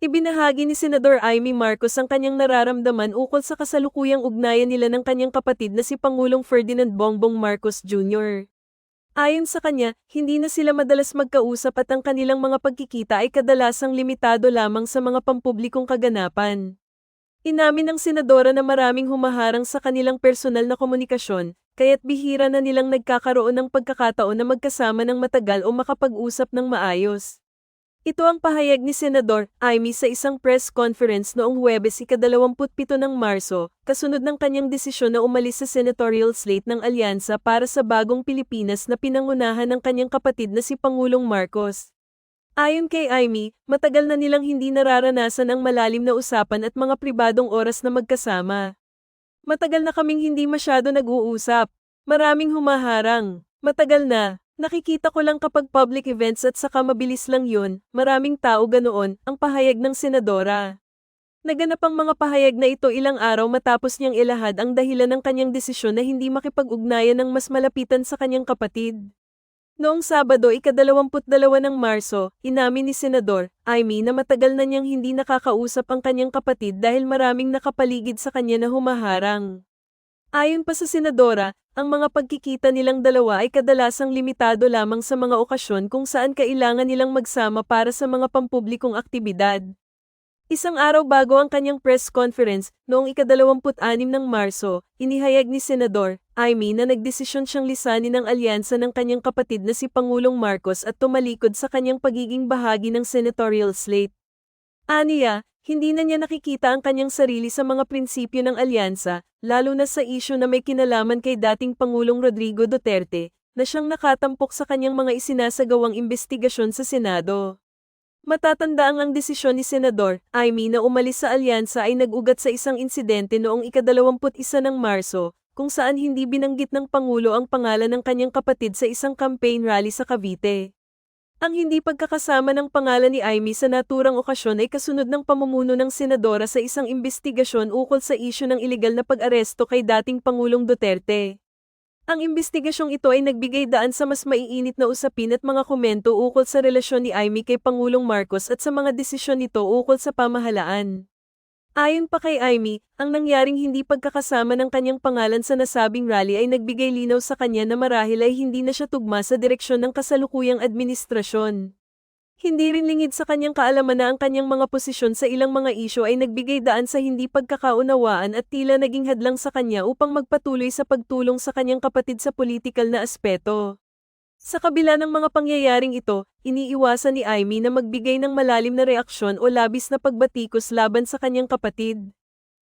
Ibinahagi ni Senador Amy Marcos ang kanyang nararamdaman ukol sa kasalukuyang ugnayan nila ng kanyang kapatid na si Pangulong Ferdinand Bongbong Marcos Jr. Ayon sa kanya, hindi na sila madalas magkausap at ang kanilang mga pagkikita ay kadalasang limitado lamang sa mga pampublikong kaganapan. Inamin ng senadora na maraming humaharang sa kanilang personal na komunikasyon, kaya't bihira na nilang nagkakaroon ng pagkakataon na magkasama ng matagal o makapag-usap ng maayos. Ito ang pahayag ni Senador Amy sa isang press conference noong Huwebes ika-27 ng Marso, kasunod ng kanyang desisyon na umalis sa senatorial slate ng alyansa para sa bagong Pilipinas na pinangunahan ng kanyang kapatid na si Pangulong Marcos. Ayon kay Amy, matagal na nilang hindi nararanasan ang malalim na usapan at mga pribadong oras na magkasama. Matagal na kaming hindi masyado nag-uusap. Maraming humaharang. Matagal na. Nakikita ko lang kapag public events at saka mabilis lang yun, maraming tao ganoon, ang pahayag ng senadora. Naganap ang mga pahayag na ito ilang araw matapos niyang ilahad ang dahilan ng kanyang desisyon na hindi makipag-ugnayan ng mas malapitan sa kanyang kapatid. Noong Sabado ika-22 ng Marso, inamin ni Senador Amy na matagal na niyang hindi nakakausap ang kanyang kapatid dahil maraming nakapaligid sa kanya na humaharang. Ayon pa sa senadora, ang mga pagkikita nilang dalawa ay kadalasang limitado lamang sa mga okasyon kung saan kailangan nilang magsama para sa mga pampublikong aktibidad. Isang araw bago ang kanyang press conference, noong ika-26 ng Marso, inihayag ni Senador Amy na nagdesisyon siyang lisanin ang alyansa ng kanyang kapatid na si Pangulong Marcos at tumalikod sa kanyang pagiging bahagi ng senatorial slate. Aniya, hindi na niya nakikita ang kanyang sarili sa mga prinsipyo ng alyansa, lalo na sa isyu na may kinalaman kay dating Pangulong Rodrigo Duterte, na siyang nakatampok sa kanyang mga isinasagawang investigasyon sa Senado. Matatanda ang desisyon ni Senador Amy na umalis sa alyansa ay nag-ugat sa isang insidente noong ika-21 ng Marso, kung saan hindi binanggit ng Pangulo ang pangalan ng kanyang kapatid sa isang campaign rally sa Cavite. Ang hindi pagkakasama ng pangalan ni Amy sa naturang okasyon ay kasunod ng pamumuno ng senadora sa isang investigasyon ukol sa isyu ng ilegal na pag-aresto kay dating Pangulong Duterte. Ang investigasyong ito ay nagbigay daan sa mas maiinit na usapin at mga komento ukol sa relasyon ni Amy kay Pangulong Marcos at sa mga desisyon nito ukol sa pamahalaan. Ayon pa kay Amy, ang nangyaring hindi pagkakasama ng kanyang pangalan sa nasabing rally ay nagbigay linaw sa kanya na marahil ay hindi na siya tugma sa direksyon ng kasalukuyang administrasyon. Hindi rin lingid sa kanyang kaalaman na ang kanyang mga posisyon sa ilang mga isyo ay nagbigay daan sa hindi pagkakaunawaan at tila naging hadlang sa kanya upang magpatuloy sa pagtulong sa kanyang kapatid sa politikal na aspeto. Sa kabila ng mga pangyayaring ito, iniiwasan ni Amy na magbigay ng malalim na reaksyon o labis na pagbatikos laban sa kanyang kapatid.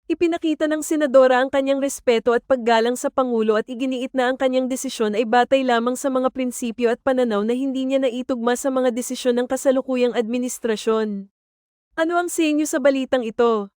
Ipinakita ng senadora ang kanyang respeto at paggalang sa Pangulo at iginiit na ang kanyang desisyon ay batay lamang sa mga prinsipyo at pananaw na hindi niya naitugma sa mga desisyon ng kasalukuyang administrasyon. Ano ang sinyo sa balitang ito?